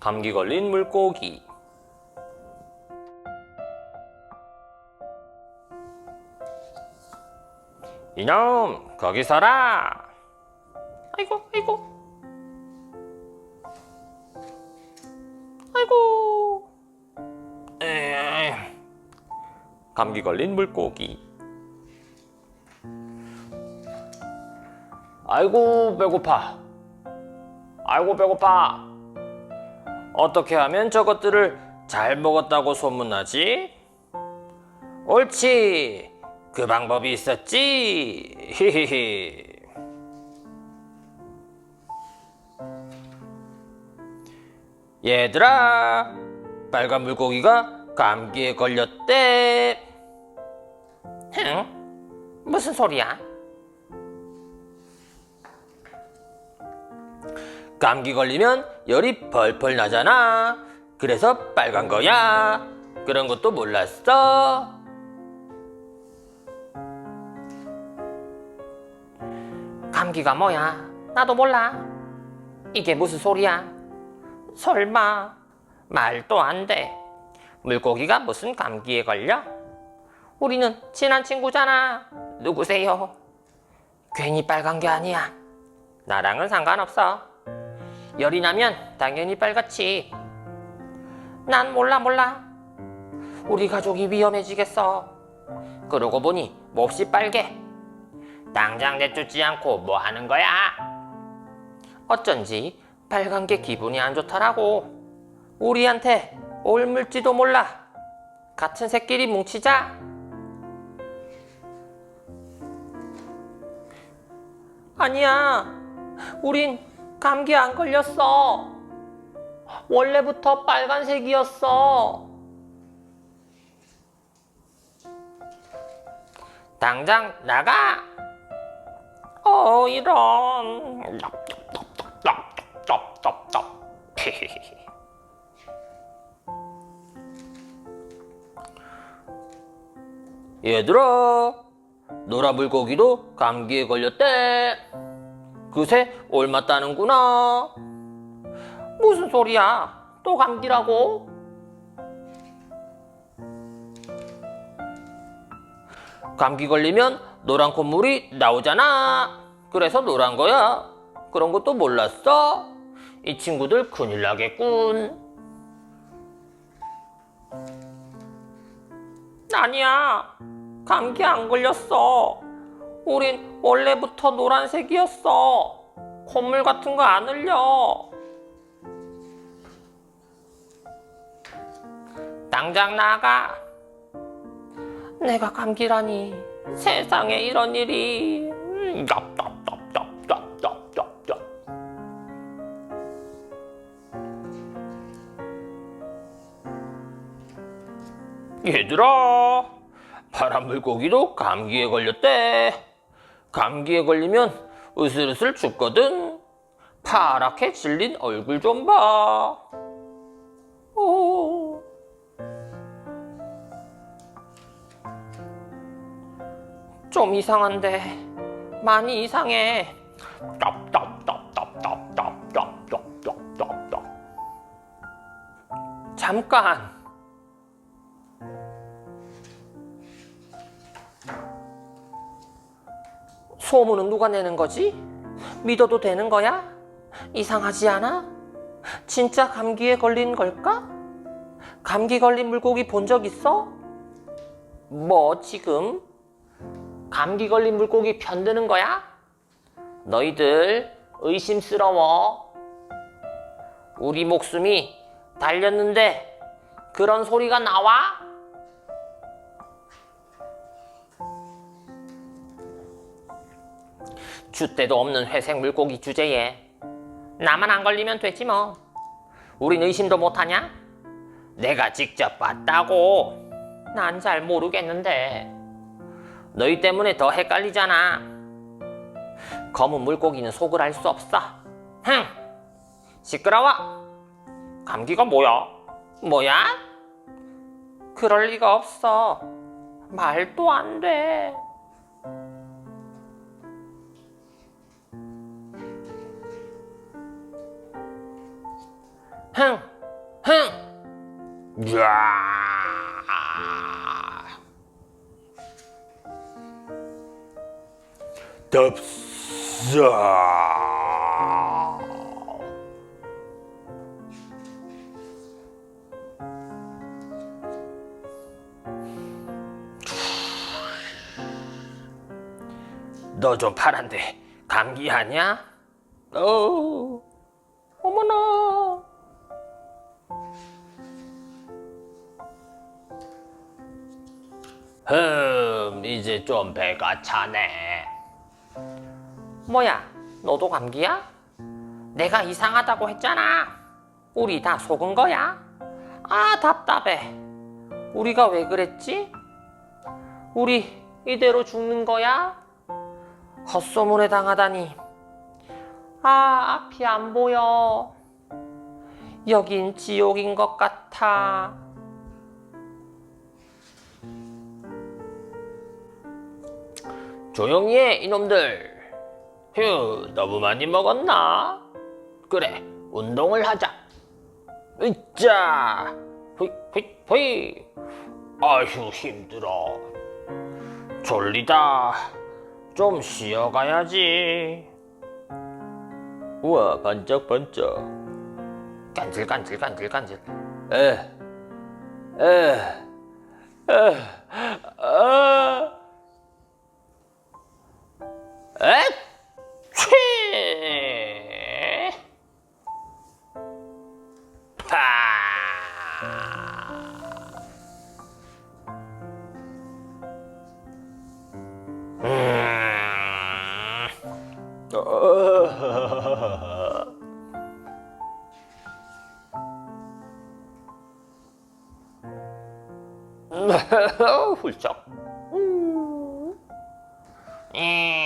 감기 걸린 물고기. 이놈, 거기 서라! 아이고, 아이고. 아이고. 에이, 감기 걸린 물고기. 아이고, 배고파. 아이고, 배고파. 어떻게 하면 저것들을 잘 먹었다고 소문나지? 옳지. 그 방법이 있었지. 히히히. 얘들아, 빨간 물고기가 감기에 걸렸대. 흥? 무슨 소리야? 감기 걸리면 열이 펄펄 나잖아. 그래서 빨간 거야. 그런 것도 몰랐어. 감기가 뭐야? 나도 몰라. 이게 무슨 소리야? 설마 말도 안 돼. 물고기가 무슨 감기에 걸려? 우리는 친한 친구잖아. 누구세요? 괜히 빨간 게 아니야. 나랑은 상관없어. 열이 나면 당연히 빨갛지. 난 몰라 몰라. 우리 가족이 위험해지겠어. 그러고 보니 몹시 빨개. 당장 내쫓지 않고 뭐 하는 거야? 어쩐지 빨간 게 기분이 안 좋더라고. 우리한테 옮을지도 몰라. 같은 새끼리 뭉치자. 아니야. 우린 감기 안 걸렸어. 원래부터 빨간색이었어. 당장 나가. 어 이런. 얘들아, 노라 물고기도 감기에 걸렸대. 그새 옮았다는구나. 무슨 소리야? 또 감기라고? 감기 걸리면 노란 콧물이 나오잖아. 그래서 노란 거야. 그런 것도 몰랐어? 이 친구들 큰일 나겠군. 아니야. 감기 안 걸렸어. 우린 원래부터 노란색이었어. 콧물 같은 거 안 흘려. 당장 나가. 내가 감기라니. 세상에 이런 일이. 얘들아, 파란 물고기도 감기에 걸렸대. 감기에 걸리면 으슬으슬 죽거든. 파랗게 질린 얼굴 좀 봐. 오. 좀 이상한데 많이 이상해. 잠깐. 소문은 누가 내는 거지? 믿어도 되는 거야? 이상하지 않아? 진짜 감기에 걸린 걸까? 감기 걸린 물고기 본 적 있어? 뭐 지금? 감기 걸린 물고기 편드는 거야? 너희들 의심스러워. 우리 목숨이 달렸는데 그런 소리가 나와? 줏대도 없는 회색 물고기 주제에 나만 안 걸리면 되지 뭐. 우린 의심도 못하냐? 내가 직접 봤다고. 난 잘 모르겠는데. 너희 때문에 더 헷갈리잖아. 검은 물고기는 속을 알 수 없어. 흥! 시끄러워! 감기가 뭐야? 뭐야? 그럴 리가 없어. 말도 안 돼. 흥, 흥. 야. 덥사. 너좀 파란데 감기하냐? 어, 흠, 이제 좀 배가 차네. 뭐야, 너도 감기야? 내가 이상하다고 했잖아. 우리 다 속은 거야? 아, 답답해. 우리가 왜 그랬지? 우리 이대로 죽는 거야? 헛소문에 당하다니. 아, 앞이 안 보여. 여긴 지옥인 것 같아. 조용히 해, 이놈들. 휴, 너무 많이 먹었나? 그래, 운동을 하자. 으짜! 후이, 후이, 후이. 아휴, 힘들어. 졸리다. 좀 쉬어가야지. 우와, 반짝반짝. 간질간질 간질간질. 에, 에, 에, 아. 에? 취! 파! 음. 어. 훌쩍. 음. 에.